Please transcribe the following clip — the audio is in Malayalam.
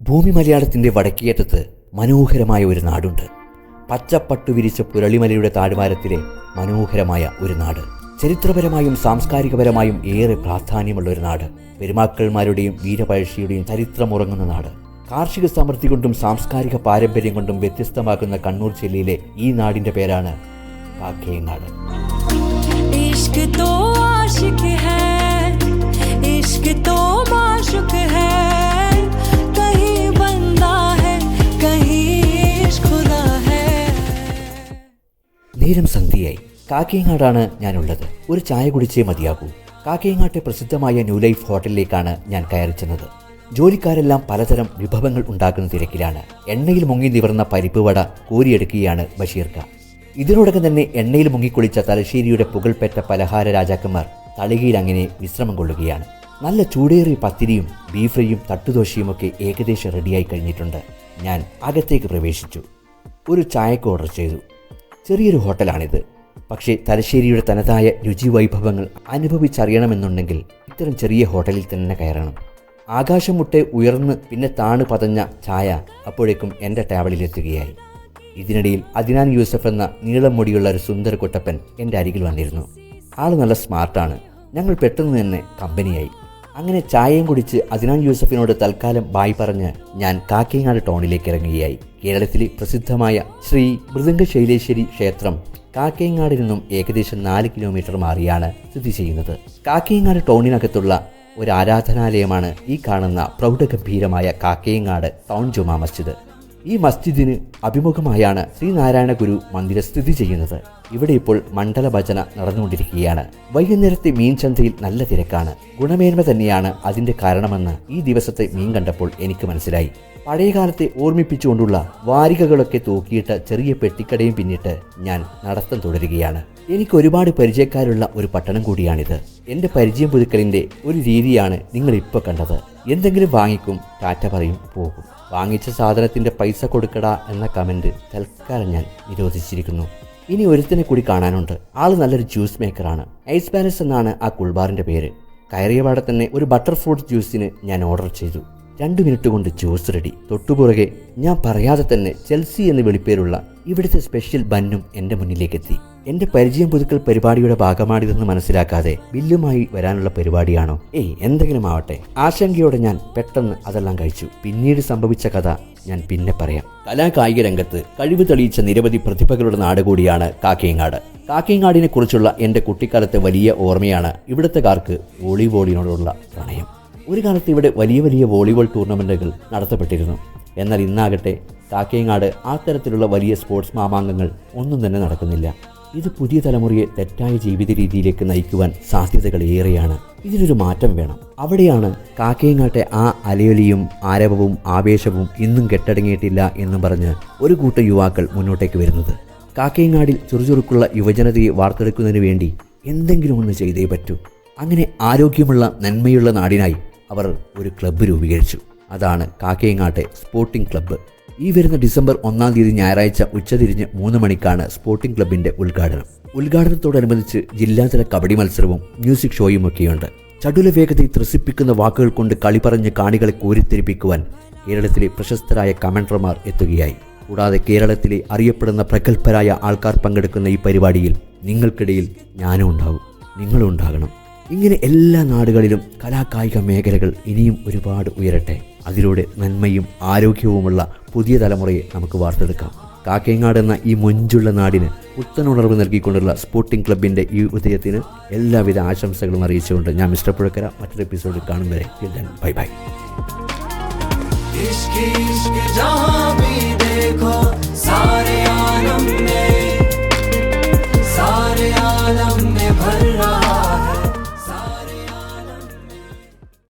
ഭൂമി മലയാളത്തിന്റെ വടക്കേറ്റത്ത് മനോഹരമായ ഒരു നാടുണ്ട്. പച്ചപ്പട്ടു വിരിച്ച പുരളിമലയുടെ താഴ്വാരത്തിലെ മനോഹരമായ ഒരു നാട്. ചരിത്രപരമായും സാംസ്കാരികപരമായും ഏറെ പ്രാധാന്യമുള്ള ഒരു നാട്. പെരുമാക്കൾമാരുടെയും വീരപഴശ്ശിയുടെയും ചരിത്രമുറങ്ങുന്ന നാട്. കാർഷിക സമൃദ്ധി കൊണ്ടും സാംസ്കാരിക പാരമ്പര്യം കൊണ്ടും വ്യത്യസ്തമാക്കുന്ന കണ്ണൂർ ജില്ലയിലെ ഈ നാടിന്റെ പേരാണ് കാക്കേങ്ങാട്. ഇഷ്ക് നേരം സന്ധ്യയായി. കാക്കയങ്ങാടാണ് ഞാനുള്ളത്. ഒരു ചായ കുടിച്ചേ മതിയാകൂ. കാക്കയങ്ങാട്ടെ പ്രസിദ്ധമായ ന്യൂ ലൈഫ് ഹോട്ടലിലേക്കാണ് ഞാൻ കയറി ചെന്നത്. ജോലിക്കാരെല്ലാം പലതരം വിഭവങ്ങൾ ഉണ്ടാക്കുന്ന തിരക്കിലാണ്. എണ്ണയിൽ മുങ്ങി നിവർന്ന പരിപ്പ് വട കോരിയെടുക്കുകയാണ് ബഷീർക്ക. ഇതിനോടകം തന്നെ എണ്ണയിൽ മുങ്ങിക്കുളിച്ച തലശ്ശേരിയുടെ പുകൾപ്പെട്ട പലഹാര രാജാക്കന്മാർ തളികയിൽ അങ്ങനെ വിശ്രമം കൊള്ളുകയാണ്. നല്ല ചൂടേറിയ പത്തിരിയും ബീഫ് ഫ്രൈയും തട്ടുദോശയും ഒക്കെ ഏകദേശം റെഡിയായി കഴിഞ്ഞിട്ടുണ്ട്. ഞാൻ അകത്തേക്ക് പ്രവേശിച്ചു. ഒരു ചായക്ക് ഓർഡർ ചെയ്തു. ചെറിയൊരു ഹോട്ടലാണിത്. പക്ഷേ തലശ്ശേരിയുടെ തനതായ രുചി വൈഭവങ്ങൾ അനുഭവിച്ചറിയണമെന്നുണ്ടെങ്കിൽ ഇത്തരം ചെറിയ ഹോട്ടലിൽ തന്നെ കയറണം. ആകാശം മുട്ടെ ഉയർന്ന് പിന്നെ താണു പതഞ്ഞ ചായ അപ്പോഴേക്കും എന്റെ ടേബിളിലെത്തുകയായി ഇതിനിടയിൽ അദിനാൻ യൂസഫ് എന്ന നീളം മുടിയുള്ള ഒരു സുന്ദര കുട്ടപ്പൻ എന്റെ അരികിൽ വന്നിരുന്നു. ആൾ നല്ല സ്മാർട്ടാണ്. ഞങ്ങൾ പെട്ടെന്ന് തന്നെ കമ്പനിയായി. അങ്ങനെ ചായയും കുടിച്ച് അദ്നാൻ യൂസഫിനോട് തൽക്കാലം ബായ് പറഞ്ഞ് ഞാൻ കാക്കേങ്ങാട് ടൗണിലേക്ക് ഇറങ്ങുകയായി. കേരളത്തിലെ പ്രസിദ്ധമായ ശ്രീ മൃദംഗ ശൈലേശ്വരി ക്ഷേത്രം കാക്കയങ്ങാടിൽ നിന്നും ഏകദേശം നാല് കിലോമീറ്റർ മാറിയാണ് സ്ഥിതി ചെയ്യുന്നത്. കാക്കയങ്ങാട് ടൗണിനകത്തുള്ള ഒരു ആരാധനാലയമാണ് ഈ കാണുന്ന പ്രൗഢഗംഭീരമായ കാക്കയങ്ങാട് ടൗൺ ജുമാ മസ്ജിദ്. ഈ മസ്ജിദിന് അഭിമുഖമായാണ് ശ്രീനാരായണ ഗുരു മന്ദിരം സ്ഥിതി ചെയ്യുന്നത്. ഇവിടെ ഇപ്പോൾ മണ്ഡല ഭജന നടന്നുകൊണ്ടിരിക്കുകയാണ്. വൈകുന്നേരത്തെ മീൻ ചന്തയിൽ നല്ല തിരക്കാണ്. ഗുണമേന്മ തന്നെയാണ് അതിന്റെ കാരണമെന്ന് ഈ ദിവസത്തെ മീൻ കണ്ടപ്പോൾ എനിക്ക് മനസ്സിലായി. പഴയകാലത്തെ ഓർമ്മിപ്പിച്ചുകൊണ്ടുള്ള വാരികകളൊക്കെ തൂക്കിയിട്ട് ചെറിയ പെട്ടിക്കടയും പിന്നിട്ട് ഞാൻ നടത്തം തുടരുകയാണ്. എനിക്ക് ഒരുപാട് പരിചയക്കാരുള്ള ഒരു പട്ടണം കൂടിയാണിത്. എന്റെ പരിചയം പുതുക്കലിന്റെ ഒരു രീതിയാണ് നിങ്ങൾ ഇപ്പോൾ കണ്ടത്. എന്തെങ്കിലും വാങ്ങിക്കും ടാറ്റ പറയും പോകും. വാങ്ങിച്ച സാധനത്തിന്റെ പൈസ കൊടുക്കടാ എന്ന കമന്റ് തൽക്കാലം ഞാൻ നിരോധിച്ചിരിക്കുന്നു. ഇനി ഒരുത്തിനെ കൂടി കാണാനുണ്ട്. ആൾ നല്ലൊരു ജ്യൂസ് മേക്കറാണ് ഐസ് പാലസ് എന്നാണ് ആ കുൾബാറിന്റെ പേര്. കയറിയപാടെ തന്നെ ഒരു ബട്ടർ ഫ്രൂട്ട് ജ്യൂസിന് ഞാൻ ഓർഡർ ചെയ്തു. രണ്ട് മിനിറ്റ് കൊണ്ട് ജ്യൂസ് റെഡി തൊട്ടുപുറകെ ഞാൻ പറയാതെ തന്നെ ചെൽസി എന്ന് വിളിപ്പേരുള്ള ഇവിടുത്തെ സ്പെഷ്യൽ ബന്നും എന്റെ മുന്നിലേക്കെത്തി. എന്റെ പരിചയം പുതുക്കൽ പരിപാടിയുടെ ഭാഗമാണിതെന്ന് മനസ്സിലാക്കാതെ ബില്ലുമായി വരാനുള്ള പരിപാടിയാണോ? ഏയ് എന്തെങ്കിലും ആവട്ടെ. ആശങ്കയോടെ ഞാൻ പെട്ടെന്ന് അതെല്ലാം കഴിച്ചു. പിന്നീട് സംഭവിച്ച കഥ ഞാൻ പിന്നെ പറയാം. കലാകായിക രംഗത്ത് കഴിവ് തെളിയിച്ച നിരവധി പ്രതിഭകളുടെ നാട് കൂടിയാണ് കാക്കയങ്ങാട്. കാക്കയങ്ങാടിനെ കുറിച്ചുള്ള എന്റെ കുട്ടിക്കാലത്തെ വലിയ ഓർമ്മയാണ് ഇവിടുത്തെക്കാർക്ക് വോളിബോളിനോടുള്ള പ്രണയം. ഒരു കാലത്ത് ഇവിടെ വലിയ വലിയ വോളിബോൾ ടൂർണമെന്റുകൾ നടത്തപ്പെട്ടിരുന്നു. എന്നാൽ ഇന്നാകട്ടെ കാക്കയങ്ങാട് ആ തരത്തിലുള്ള വലിയ സ്പോർട്സ് മാമാങ്കങ്ങൾ ഒന്നും തന്നെ നടക്കുന്നില്ല. ഇത് പുതിയ തലമുറയെ തെറ്റായ ജീവിത രീതിയിലേക്ക് നയിക്കുവാൻ സാധ്യതകൾ ഏറെയാണ്. ഇതിനൊരു മാറ്റം വേണം. അവിടെയാണ് കാക്കയങ്ങാട്ടെ ആ അലയൊലിയും ആരവവും ആവേശവും ഇന്നും കെട്ടടങ്ങിയിട്ടില്ല എന്ന് പറഞ്ഞ് ഒരു കൂട്ടം യുവാക്കൾ മുന്നോട്ടേക്ക് വരുന്നത്. കാക്കയങ്ങാടിൽ ചുറുചുറുക്കുള്ള യുവജനതയെ വാർത്തെടുക്കുന്നതിന് വേണ്ടി എന്തെങ്കിലും ഒന്ന് ചെയ്തേ പറ്റൂ. അങ്ങനെ ആരോഗ്യമുള്ള നന്മയുള്ള നാടിനായി അവർ ഒരു ക്ലബ്ബ് രൂപീകരിച്ചു. അതാണ് കാക്കയങ്ങാട്ടെ സ്പോർട്ടിംഗ് ക്ലബ്ബ്. ഈ വരുന്ന ഡിസംബർ ഒന്നാം തീയതി ഞായറാഴ്ച ഉച്ചതിരിഞ്ഞ് മൂന്ന് മണിക്കാണ് സ്പോർട്ടിംഗ് ക്ലബിന്റെ ഉദ്ഘാടനം. ഉദ്ഘാടനത്തോടനുബന്ധിച്ച് ജില്ലാതല കബഡി മത്സരവും മ്യൂസിക് ഷോയും ഒക്കെയുണ്ട്. ചടുല വേഗതയിൽ ത്രസിപ്പിക്കുന്ന വാക്കുകൾ കൊണ്ട് കളി പറഞ്ഞ് കാണികളെ കോരിത്തെരിപ്പിക്കുവാൻ കേരളത്തിലെ പ്രശസ്തരായ കമൻഡർമാർ എത്തുകയായി. കൂടാതെ കേരളത്തിലെ അറിയപ്പെടുന്ന പ്രഗത്ഭരായ ആൾക്കാർ പങ്കെടുക്കുന്ന ഈ പരിപാടിയിൽ നിങ്ങൾക്കിടയിൽ ഞാനും ഉണ്ടാവും നിങ്ങളും ഉണ്ടാകണം. ഇങ്ങനെ എല്ലാ നാടുകളിലും കലാകായിക മേഖലകൾ ഇനിയും ഒരുപാട് ഉയരട്ടെ. അതിലൂടെ നന്മയും ആരോഗ്യവുമുള്ള പുതിയ തലമുറയെ നമുക്ക് വാർത്തെടുക്കാം കാക്കയങ്ങാട് എന്ന ഈ മൊഞ്ചുള്ള നാടിന് പുത്തനുണർവ് നൽകിക്കൊണ്ടുള്ള സ്പോർട്ടിംഗ് ക്ലബിൻ്റെ ഈ ഉദയത്തിന് എല്ലാവിധ ആശംസകളും അറിയിച്ചുകൊണ്ട് ഞാൻ മിസ്റ്റർ പുഴക്കര മറ്റൊരു എപ്പിസോഡിൽ കാണും വരെ ബൈ ബൈ इश्क इश्क जहाँ भी देखो सारे